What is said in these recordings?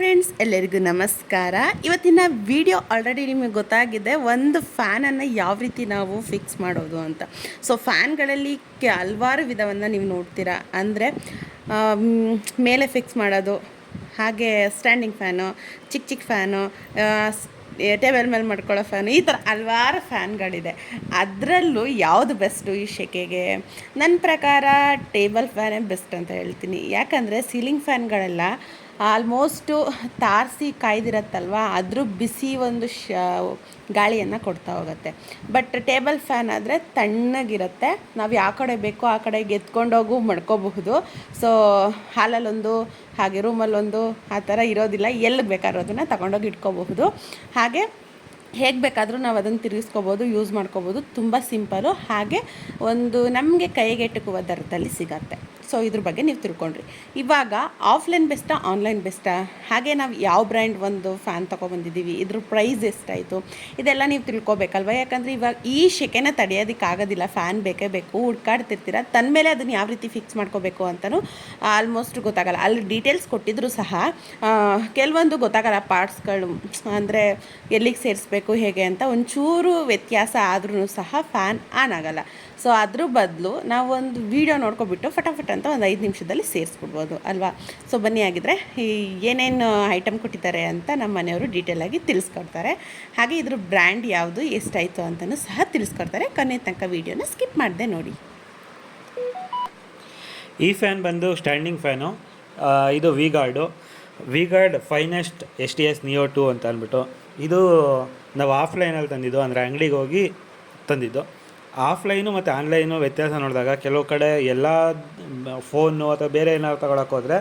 Friends ಎಲ್ಲರಿಗೂ ನಮಸ್ಕಾರ. ಇವತ್ತಿನ ವಿಡಿಯೋ ಆಲ್ರೆಡಿ ನಿಮಗೆ ಗೊತ್ತಾಗಿದೆ, ಒಂದು ಫ್ಯಾನನ್ನು ಯಾವ ರೀತಿ ನಾವು ಫಿಕ್ಸ್ ಮಾಡೋದು ಅಂತ. ಸೊ ಫ್ಯಾನ್ಗಳಲ್ಲಿ ಹಲವಾರು ವಿಧವನ್ನು ನೀವು ನೋಡ್ತೀರಾ? ಅಂದರೆ ಮೇಲೆ ಫಿಕ್ಸ್ ಮಾಡೋದು, ಹಾಗೆ ಸ್ಟ್ಯಾಂಡಿಂಗ್ ಫ್ಯಾನು ಚಿಕ್ಕ ಚಿಕ್ಕ ಫ್ಯಾನು ಟೇಬಲ್ ಮೇಲೆ ಮಾಡ್ಕೊಳ್ಳೋ ಫ್ಯಾನು ಈ ಥರ ಹಲ್ವಾರು ಫ್ಯಾನ್ಗಳಿದೆ ಅದರಲ್ಲೂ ಯಾವುದು ಬೆಸ್ಟು ಈ ಶೆಕೆಗೆ? ನನ್ನ ಪ್ರಕಾರ ಟೇಬಲ್ ಫ್ಯಾನೇ ಬೆಸ್ಟ್ ಅಂತ ಹೇಳ್ತೀನಿ. ಯಾಕಂದರೆ ಸೀಲಿಂಗ್ ಫ್ಯಾನ್ಗಳೆಲ್ಲ ಆಲ್ಮೋಸ್ಟು ತಾರಸಿ ಕಾಯ್ದಿರತ್ತಲ್ವ? ಅದ್ರ ಬಿಸಿ ಒಂದು ಶ, ಗಾಳಿಯನ್ನು ಕೊಡ್ತಾ ಹೋಗುತ್ತೆ. ಬಟ್ ಟೇಬಲ್ ಫ್ಯಾನ್ ಆದರೆ ತಣ್ಣಗಿರುತ್ತೆ. ನಾವು ಯಾವ ಕಡೆ ಬೇಕೋ ಆ ಕಡೆಗೆ ಎತ್ಕೊಂಡೋಗು ಮಡ್ಕೋಬಹುದು. ಸೊ ಹಾಲಲ್ಲೊಂದು, ಹಾಗೆ ರೂಮಲ್ಲೊಂದು ಆ ಥರ ಇರೋದಿಲ್ಲ. ಎಲ್ಲಿಗೆ ಬೇಕಾದ್ರೂ ಅದನ್ನು ತಗೊಂಡೋಗಿ ಇಟ್ಕೋಬಹುದು. ಹಾಗೆ ಹೇಗೆ ಬೇಕಾದರೂ ನಾವು ಅದನ್ನು ತಿರುಗಿಸ್ಕೋಬೋದು ಯೂಸ್ ಮಾಡ್ಕೋಬೋದು. ತುಂಬ ಸಿಂಪಲು ಹಾಗೆ ಒಂದು ನಮಗೆ ಕೈಗೆಟುಕುವ ದರದಲ್ಲಿ ಸಿಗತ್ತೆ. ಸೊ ಇದ್ರ ಬಗ್ಗೆ ನೀವು ತಿಳ್ಕೊಂಡ್ರಿ. ಇವಾಗ ಆಫ್ಲೈನ್ ಬೆಸ್ಟಾ ಆನ್ಲೈನ್ ಬೆಸ್ಟಾ ಹಾಗೆ ನಾವು ಯಾವ ಬ್ರ್ಯಾಂಡ್ ಒಂದು ಫ್ಯಾನ್ ತೊಗೊಬಂದಿದ್ದೀವಿ, ಇದ್ರ ಪ್ರೈಸ್ ಎಷ್ಟಾಯಿತು? ಇದೆಲ್ಲ ನೀವು ತಿಳ್ಕೊಬೇಕಲ್ವ? ಯಾಕಂದರೆ ಇವಾಗ ಈ ಶೆಕೆನ ತಡೆಯೋದಕ್ಕಾಗೋದಿಲ್ಲ ಫ್ಯಾನ್ ಬೇಕೇ ಬೇಕು, ಹುಡ್ಕಾಡ್ತಿರ್ತೀರ? ತನ್ನ ಮೇಲೆ ಅದನ್ನು ಯಾವ ರೀತಿ ಫಿಕ್ಸ್ ಮಾಡ್ಕೋಬೇಕು ಅಂತಲೂ ಆಲ್ಮೋಸ್ಟ್ ಗೊತ್ತಾಗಲ್ಲ. ಅಲ್ಲಿ ಡೀಟೇಲ್ಸ್ ಕೊಟ್ಟಿದ್ರು ಸಹ ಕೆಲವೊಂದು ಗೊತ್ತಾಗಲ್ಲ. ಪಾರ್ಟ್ಸ್ಗಳು ಅಂದರೆ ಎಲ್ಲಿಗೆ ಸೇರಿಸ್ಬೇಕು ಹೇಗೆ ಅಂತ ಒಂಚೂರು ವ್ಯತ್ಯಾಸ ಆದ್ರೂ ಸಹ ಫ್ಯಾನ್ ಆನ್ ಆಗಲ್ಲ. ಸೊ ಅದ್ರ ಬದಲು ನಾವು ಒಂದು ವೀಡಿಯೋ ನೋಡ್ಕೊಬಿಟ್ಟು ಫಟಾಫಟ್ ಅಂತ ಒಂದು ಐದು ನಿಮಿಷದಲ್ಲಿ ಸೇರಿಸ್ಬಿಡ್ಬೋದು, ಅಲ್ವಾ? ಸೊ ಬನ್ನಿ ಆಗಿದ್ರೆ ಈ ಏನೇನು ಐಟಮ್ ಕೊಟ್ಟಿದ್ದಾರೆ ಅಂತ ನಮ್ಮ ಮನೆಯವರು ಡೀಟೇಲಾಗಿ ತಿಳಿಸ್ಕೊಡ್ತಾರೆ. ಹಾಗೆ ಇದ್ರ ಬ್ರ್ಯಾಂಡ್ ಯಾವುದು, ಎಷ್ಟಾಯಿತು ಅಂತಲೂ ಸಹ ತಿಳಿಸ್ಕೊಡ್ತಾರೆ. ಕೊನೆ ತನಕ ವೀಡಿಯೋನ ಸ್ಕಿಪ್ ಮಾಡಿದೆ ನೋಡಿ. ಈ ಫ್ಯಾನ್ ಬಂದು ಸ್ಟ್ಯಾಂಡಿಂಗ್ ಫ್ಯಾನು ಇದು V guard V guard finest S T S neo two ಅಂತ ಅಂದ್ಬಿಟ್ಟು. ಇದು ನಾವು ಆಫ್ಲೈನಲ್ಲಿ ತಂದಿದ್ದು, ಅಂದರೆ ಅಂಗಡಿಗೆ ಹೋಗಿ ತಂದಿದ್ದು. ಆಫ್ಲೈನು ಮತ್ತು ಆನ್ಲೈನು ವ್ಯತ್ಯಾಸ ನೋಡಿದಾಗ ಕೆಲವು ಕಡೆ ಎಲ್ಲ ಫೋನು ಅಥವಾ ಬೇರೆ ಏನಾದ್ರು ತಗೊಳಕ್ಕೆ ಹೋದರೆ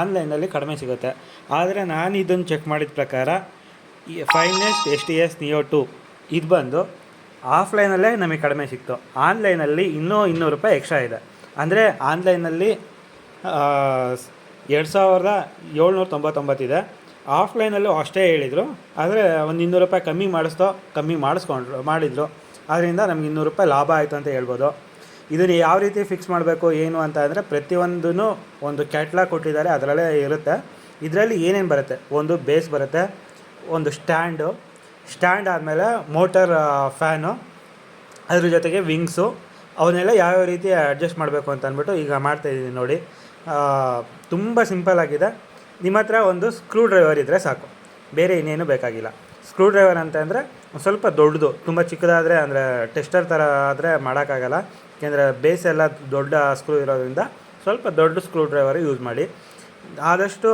ಆನ್ಲೈನಲ್ಲಿ ಕಡಿಮೆ ಸಿಗುತ್ತೆ. ಆದರೆ ನಾನು ಇದನ್ನು ಚೆಕ್ ಮಾಡಿದ ಪ್ರಕಾರ finest S T S neo two ಇದು ಬಂದು ಆಫ್ಲೈನಲ್ಲೇ ನಮಗೆ ಕಡಿಮೆ ಸಿಕ್ತು. ಆನ್ಲೈನಲ್ಲಿ ಇನ್ನೂ ಇನ್ನೂರು ರೂಪಾಯಿ ಎಕ್ಸ್ಟ್ರಾ ಇದೆ. ಅಂದರೆ ಆನ್ಲೈನಲ್ಲಿ ಎರಡು ಸಾವಿರದ ಏಳ್ನೂರ ತೊಂಬತ್ತೊಂಬತ್ತಿದೆ ಆಫ್ಲೈನಲ್ಲೂ ಅಷ್ಟೇ ಹೇಳಿದರು. ಆದರೆ ಒಂದು ಇನ್ನೂರು ರೂಪಾಯಿ ಕಮ್ಮಿ ಮಾಡಿಸ್ತೋ, ಕಮ್ಮಿ ಮಾಡಿಸ್ಕೊಂಡ್ರು, ಮಾಡಿದರು. ಅದರಿಂದ ನಮ್ಗೆ ಇನ್ನೂರು ರೂಪಾಯಿ ಲಾಭ ಆಯಿತು ಅಂತ ಹೇಳ್ಬೋದು. ಇದನ್ನು ಯಾವ ರೀತಿ ಫಿಕ್ಸ್ ಮಾಡಬೇಕು, ಏನು ಅಂತ ಅಂದರೆ ಪ್ರತಿಯೊಂದೂ ಒಂದು ಕ್ಯಾಟ್ಲಾಗ್ ಕೊಟ್ಟಿದ್ದಾರೆ, ಅದರಲ್ಲೇ ಇರುತ್ತೆ. ಇದರಲ್ಲಿ ಏನೇನು ಬರುತ್ತೆ? ಒಂದು ಬೇಸ್ ಬರುತ್ತೆ, ಒಂದು ಸ್ಟ್ಯಾಂಡು. ಸ್ಟ್ಯಾಂಡ್ ಆದಮೇಲೆ ಮೋಟರ್ ಫ್ಯಾನು. ಅದ್ರ ಜೊತೆಗೆ ವಿಂಗ್ಸು. ಅವನ್ನೆಲ್ಲ ಯಾವ್ಯಾವ ರೀತಿ ಅಡ್ಜಸ್ಟ್ ಮಾಡಬೇಕು ಅಂತ ಅಂದ್ಬಿಟ್ಟು ಈಗ ಮಾಡ್ತಾಯಿದ್ದೀನಿ ನೋಡಿ. ತುಂಬ ಸಿಂಪಲ್ ಆಗಿದೆ. ನಿಮ್ಮ ಹತ್ರ ಒಂದು ಸ್ಕ್ರೂ ಡ್ರೈವರ್ ಇದ್ದರೆ ಸಾಕು. ಬೇರೆ ಇನ್ನೇನು ಬೇಕಾಗಿಲ್ಲ. ಸ್ಕ್ರೂ ಡ್ರೈವರ್ ಅಂತ ಅಂದರೆ ಸ್ವಲ್ಪ ದೊಡ್ಡದು, ತುಂಬ ಚಿಕ್ಕದಾದರೆ ಅಂದರೆ ಟೆಸ್ಟರ್ ಥರ ಆದರೆ ಮಾಡೋಕ್ಕಾಗಲ್ಲ. ಏಕೆಂದರೆ ಬೇಸ್ ಎಲ್ಲ ದೊಡ್ಡ ಸ್ಕ್ರೂ ಇರೋದ್ರಿಂದ ಸ್ವಲ್ಪ ದೊಡ್ಡ ಸ್ಕ್ರೂ ಡ್ರೈವರ್ ಯೂಸ್ ಮಾಡಿ. ಆದಷ್ಟು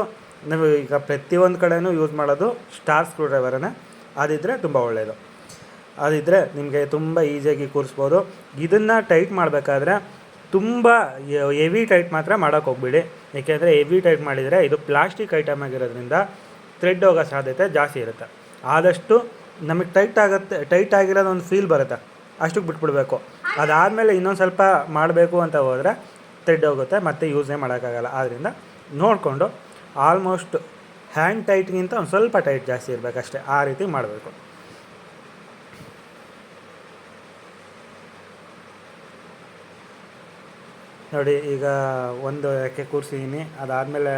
ನೀವು ಈಗ ಪ್ರತಿಯೊಂದು ಕಡೆಯೂ ಯೂಸ್ ಮಾಡೋದು ಸ್ಟಾರ್ ಸ್ಕ್ರೂ ಡ್ರೈವರನ್ನೇ ಅದಿದ್ದರೆ ತುಂಬ ಒಳ್ಳೆಯದು ಅದಿದ್ದರೆ ನಿಮಗೆ ತುಂಬ ಈಸಿಯಾಗಿ ಕೂರಿಸ್ಬೋದು. ಇದನ್ನು ಟೈಟ್ ಮಾಡಬೇಕಾದ್ರೆ ತುಂಬ ಹೆವಿ ಟೈಟ್ ಮಾತ್ರ ಮಾಡೋಕ್ಕೆ ಹೋಗ್ಬೇಡಿ. ಏಕೆಂದರೆ ಹೆವಿ ಟೈಟ್ ಮಾಡಿದರೆ ಇದು ಪ್ಲಾಸ್ಟಿಕ್ ಐಟಮ್ ಆಗಿರೋದ್ರಿಂದ ಥ್ರೆಡ್ ಹೋಗೋ ಸಾಧ್ಯತೆ ಜಾಸ್ತಿ ಇರುತ್ತೆ. ಆದಷ್ಟು ನಮಗೆ ಟೈಟ್ ಆಗುತ್ತೆ ಟೈಟ್ ಆಗಿರೋದು ಒಂದು ಫೀಲ್ ಬರುತ್ತೆ. ಅಷ್ಟಕ್ಕೆ ಬಿಟ್ಬಿಡ್ಬೇಕು. ಅದಾದಮೇಲೆ ಇನ್ನೊಂದು ಸ್ವಲ್ಪ ಮಾಡಬೇಕು ಅಂತ ಹೋದರೆ ಥ್ರೆಡ್ ಹೋಗುತ್ತೆ, ಮತ್ತೆ ಯೂಸೇ ಮಾಡೋಕ್ಕಾಗಲ್ಲ. ಆದ್ದರಿಂದ ನೋಡಿಕೊಂಡು ಆಲ್ಮೋಸ್ಟ್ ಹ್ಯಾಂಡ್ ಟೈಟ್ಗಿಂತ ಒಂದು ಸ್ವಲ್ಪ ಟೈಟ್ ಜಾಸ್ತಿ ಇರಬೇಕಷ್ಟೇ. ಆ ರೀತಿ ಮಾಡಬೇಕು. ನೋಡಿ, ಈಗ ಒಂದು ಯಾಕೆ ಕೂರಿಸಿದ್ದೀನಿ ಅದಾದಮೇಲೆ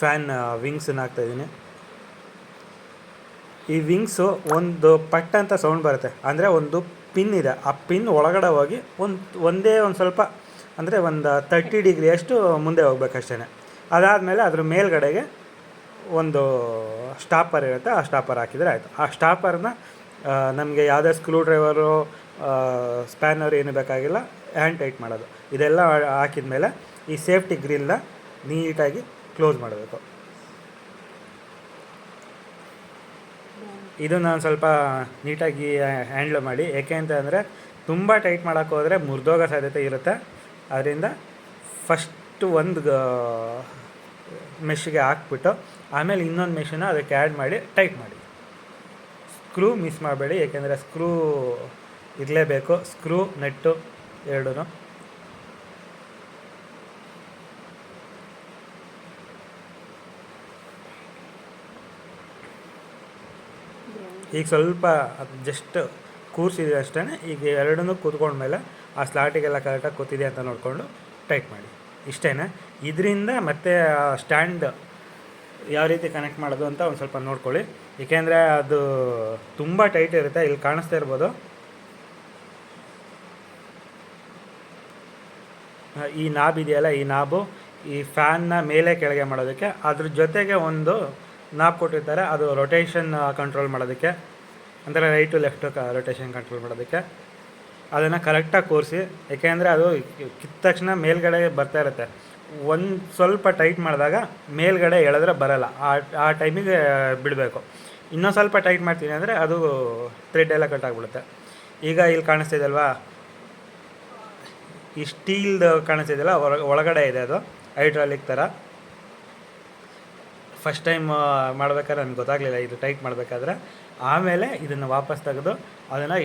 ಫ್ಯಾನ್ ವಿಂಗ್ಸನ್ನು ಹಾಕ್ತಾಯಿದ್ದೀನಿ ಈ ವಿಂಗ್ಸು ಒಂದು ಪಟ್ ಅಂತ ಸೌಂಡ್ ಬರುತ್ತೆ. ಅಂದರೆ ಒಂದು ಪಿನ್ ಇದೆ. ಆ ಪಿನ್ ಒಳಗಡೆ ಹೋಗಿ ಒಂದು, ಒಂದೇ ಒಂದು ಸ್ವಲ್ಪ, ಅಂದರೆ ಒಂದು ತರ್ಟಿ ಡಿಗ್ರಿಯಷ್ಟು ಮುಂದೆ ಹೋಗ್ಬೇಕಷ್ಟೇ ಅದಾದಮೇಲೆ ಅದ್ರ ಮೇಲ್ಗಡೆಗೆ ಒಂದು ಸ್ಟಾಪರ್ ಇರುತ್ತೆ. ಆ ಸ್ಟಾಪರ್ ಹಾಕಿದರೆ ಆಯಿತು. ಆ ಸ್ಟಾಪರ್ನ ನಮಗೆ ಯಾವುದೇ ಸ್ಕ್ರೂ ಡ್ರೈವರು ಸ್ಪ್ಯಾನರ್ ಏನು ಬೇಕಾಗಿಲ್ಲ ಹ್ಯಾಂಡ್ ಟೈಟ್ ಮಾಡೋದು. ಇದೆಲ್ಲ ಹಾಕಿದ ಮೇಲೆ ಈ ಸೇಫ್ಟಿ ಗ್ರಿಲ್ನ ನೀಟಾಗಿ ಕ್ಲೋಸ್ ಮಾಡಬೇಕು. ಇದು ನಾನು ಸ್ವಲ್ಪ ನೀಟಾಗಿ ಹ್ಯಾಂಡ್ಲ್ ಮಾಡಿ, ಏಕೆ ಅಂತ ಅಂದರೆ ತುಂಬ ಟೈಟ್ ಮಾಡೋಕ್ಕೆ ಹೋದರೆ ಮುರಿದೋಗೋ ಸಾಧ್ಯತೆ ಇರುತ್ತೆ. ಅದರಿಂದ ಫಸ್ಟು ಒಂದು ಮೆಷಿಗೆ ಹಾಕ್ಬಿಟ್ಟು, ಆಮೇಲೆ ಇನ್ನೊಂದು ಮೆಷಿನ ಅದಕ್ಕೆ ಆ್ಯಡ್ ಮಾಡಿ ಟೈಟ್ ಮಾಡಿ. ಸ್ಕ್ರೂ ಮಿಸ್ ಮಾಡಬೇಡಿ, ಏಕೆಂದರೆ ಸ್ಕ್ರೂ ಇರಲೇಬೇಕು. ಸ್ಕ್ರೂ, ನೆಟ್ಟು ಎರಡೂ ಈಗ ಸ್ವಲ್ಪ ಜಸ್ಟ್ ಕೂರಿಸಿದೆ ಅಷ್ಟೇ ಈಗ ಎರಡನ್ನೂ ಕೂತ್ಕೊಂಡ್ಮೇಲೆ ಆ ಸ್ಲಾಟಿಗೆಲ್ಲ ಕರೆಕ್ಟಾಗಿ ಕೂತಿದೆ ಅಂತ ನೋಡಿಕೊಂಡು ಟೈಟ್ ಮಾಡಿ. ಇಷ್ಟೇ ಇದರಿಂದ ಮತ್ತೆ ಸ್ಟ್ಯಾಂಡ್ ಯಾವ ರೀತಿ ಕನೆಕ್ಟ್ ಮಾಡೋದು ಅಂತ ಒಂದು ಸ್ವಲ್ಪ ನೋಡ್ಕೊಳ್ಳಿ. ಏಕೆಂದರೆ ಅದು ತುಂಬ ಟೈಟ್ ಇರುತ್ತೆ. ಇಲ್ಲಿ ಕಾಣಿಸ್ತಾ ಇರ್ಬೋದು. ಈ ನಾಬ್ ಇದೆಯಲ್ಲ, ಈ ನಾಬು, ಈ ಫ್ಯಾನ್ನ ಮೇಲೆ ಕೆಳಗೆ ಮಾಡೋದಕ್ಕೆ, ಅದ್ರ ಜೊತೆಗೆ ಒಂದು ನಾಬ್ ಕೊಟ್ಟಿರ್ತಾರೆ, ಅದು ರೊಟೇಷನ್ ಕಂಟ್ರೋಲ್ ಮಾಡೋದಕ್ಕೆ. ಅಂದರೆ ರೈಟು ಲೆಫ್ಟು ಕ ರೊಟೇಷನ್ ಕಂಟ್ರೋಲ್ ಮಾಡೋದಕ್ಕೆ. ಅದನ್ನು ಕರೆಕ್ಟಾಗಿ ಕೂರಿಸಿ, ಏಕೆಂದರೆ ಅದು ಕಿತ್ತ ತಕ್ಷಣ ಮೇಲ್ಗಡೆ ಬರ್ತಾ ಇರುತ್ತೆ. ಒಂದು ಸ್ವಲ್ಪ ಟೈಟ್ ಮಾಡಿದಾಗ ಮೇಲ್ಗಡೆ ಎಳೆದ್ರೆ ಬರಲ್ಲ. ಆ ಆ ಟೈಮಿಗೆ ಬಿಡಬೇಕು. ಇನ್ನೊಂದು ಸ್ವಲ್ಪ ಟೈಟ್ ಮಾಡ್ತೀನಿ ಅಂದರೆ ಅದು ಥ್ರೆಡ್ ಎಲ್ಲ ಕಟ್ ಆಗಿಬಿಡುತ್ತೆ. ಈಗ ಇಲ್ಲಿ ಕಾಣಿಸ್ತಿದೆಯಲ್ವಾ ಈ ಸ್ಟೀಲ್ದು ಕಾಣಿಸ್ತಿದೆಯಲ್ಲ ಹೊರ ಒಳಗಡೆ ಇದೆ ಅದು, ಹೈಡ್ರಾಲಿಕ್ ಥರ. ಫಸ್ಟ್ ಟೈಮ್ ಮಾಡ್ಬೇಕಾದ್ರೆ ನನಗೆ ಗೊತ್ತಾಗಲಿಲ್ಲ, ಇದು ಟೈಟ್ ಮಾಡಬೇಕಾದ್ರೆ. ಆಮೇಲೆ ಇದನ್ನು ವಾಪಸ್ ತೆಗೆದು ಅದನ್ನು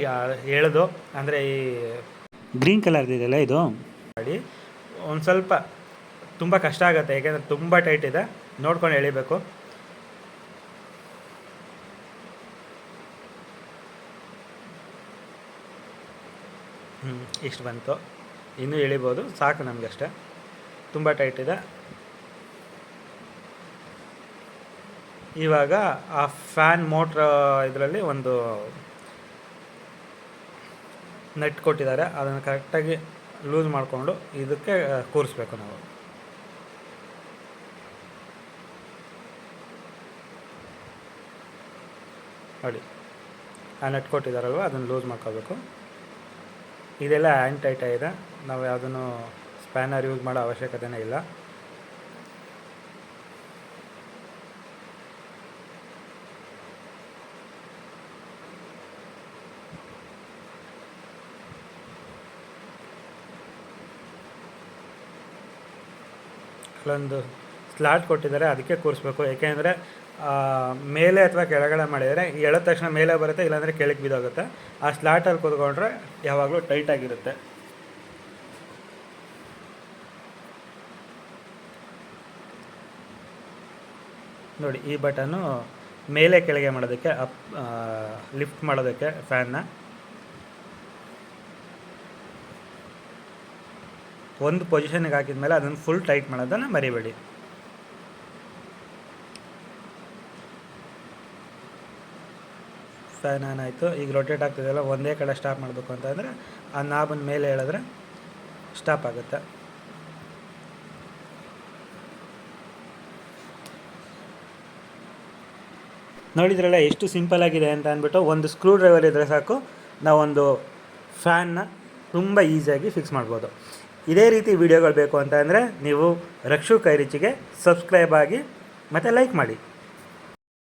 ಎಳೆದು, ಅಂದರೆ ಈ ಗ್ರೀನ್ ಕಲರ್ ಇದೆಯಲ್ಲ ಇದು, ಮಾಡಿ ಒಂದು ಸ್ವಲ್ಪ ತುಂಬ ಕಷ್ಟ ಆಗುತ್ತೆ, ಯಾಕೆಂದರೆ ತುಂಬ ಟೈಟ್ ಇದೆ. ನೋಡ್ಕೊಂಡು ಎಳಿಬೇಕು. ಇಷ್ಟು ಬಂತು. ಇನ್ನೂ ಎಳಿಬೋದು, ಸಾಕು ನಮಗಷ್ಟೇ. ತುಂಬ ಟೈಟ್ ಇದೆ. ಇವಾಗ ಆ ಫ್ಯಾನ್ ಮೋಟ್ರ್ ಇದರಲ್ಲಿ ಒಂದು ನೆಟ್ ಕೊಟ್ಟಿದ್ದಾರೆ. ಅದನ್ನು ಕರೆಕ್ಟಾಗಿ ಲೂಸ್ ಮಾಡಿಕೊಂಡು ಇದಕ್ಕೆ ಕೂರಿಸ್ಬೇಕು ನಾವು. ನೋಡಿ, ಆ ನೆಟ್ ಕೊಟ್ಟಿದ್ದಾರಲ್ವ? ಅದನ್ನು ಲೂಸ್ ಮಾಡ್ಕೋಬೇಕು ಇದೆಲ್ಲ ಆ್ಯಂಡ್ ಟೈಟ್ ಇದೆ. ನಾವು ಯಾವುದನ್ನು ಸ್ಪ್ಯಾನರ್ ಯೂಸ್ ಮಾಡೋ ಅವಶ್ಯಕತೆನೇ ಇಲ್ಲ. ಅಲ್ಲೊಂದು ಸ್ಲಾಟ್ ಕೊಟ್ಟಿದ್ದಾರೆ, ಅದಕ್ಕೆ ಕೂರಿಸ್ಬೇಕು. ಏಕೆಂದರೆ ಮೇಲೆ ಅಥವಾ ಕೆಳಗಡೆ ಮಾಡಿದರೆ ಎಳೆದ ತಕ್ಷಣ ಮೇಲೆ ಬರುತ್ತೆ, ಇಲ್ಲಾಂದರೆ ಕೆಳಗೆ ಬಿದ್ದೋಗುತ್ತೆ. ಆ ಸ್ಲಾಟಲ್ಲಿ ಕೂತ್ಕೊಂಡ್ರೆ ಯಾವಾಗಲೂ ಟೈಟಾಗಿರುತ್ತೆ ನೋಡಿ, ಈ ಬಟನ್ನು ಮೇಲೆ ಕೆಳಗೆ ಮಾಡೋದಕ್ಕೆ, ಅಪ್ ಲಿಫ್ಟ್ ಮಾಡೋದಕ್ಕೆ ಫ್ಯಾನ್ನ ಒಂದು ಪೊಸಿಷನ್ಗೆ ಹಾಕಿದ್ಮೇಲೆ ಅದನ್ನು ಫುಲ್ ಟೈಟ್ ಮಾಡೋದನ್ನು ಮರಿಬೇಡಿ. ಫ್ಯಾನ್ ಆನ್ ಆಯಿತು. ಈಗ ರೊಟೇಟ್ ಆಗ್ತಿದೆಯಲ್ಲ ಒಂದೇ ಕಡೆ ಸ್ಟಾಪ್ ಮಾಡಬೇಕು ಅಂತಂದರೆ ಆ ನಾಬನ ಮೇಲೆ ಹೇಳಿದ್ರೆ ಸ್ಟಾಪ್ ಆಗುತ್ತೆ. ನೋಡಿದ್ರಲ್ಲ, ಎಷ್ಟು ಸಿಂಪಲ್ ಆಗಿದೆ ಅಂತ ಅಂದ್ಬಿಟ್ಟು ಒಂದು ಸ್ಕ್ರೂ ಡ್ರೈವರ್ ಇದ್ದರೆ ಸಾಕು, ನಾವೊಂದು ಫ್ಯಾನ್ನ ತುಂಬ ಈಸಿಯಾಗಿ ಫಿಕ್ಸ್ ಮಾಡ್ಬೋದು. ಇದೇ ರೀತಿ ವಿಡಿಯೋಗಳು ಬೇಕು ಅಂತ ಅಂದರೆ ನೀವು ರಕ್ಷು ಕೈರಿಚಿಗೆ ಸಬ್ಸ್ಕ್ರೈಬ್ ಆಗಿ ಮತ್ತು ಲೈಕ್ ಮಾಡಿ.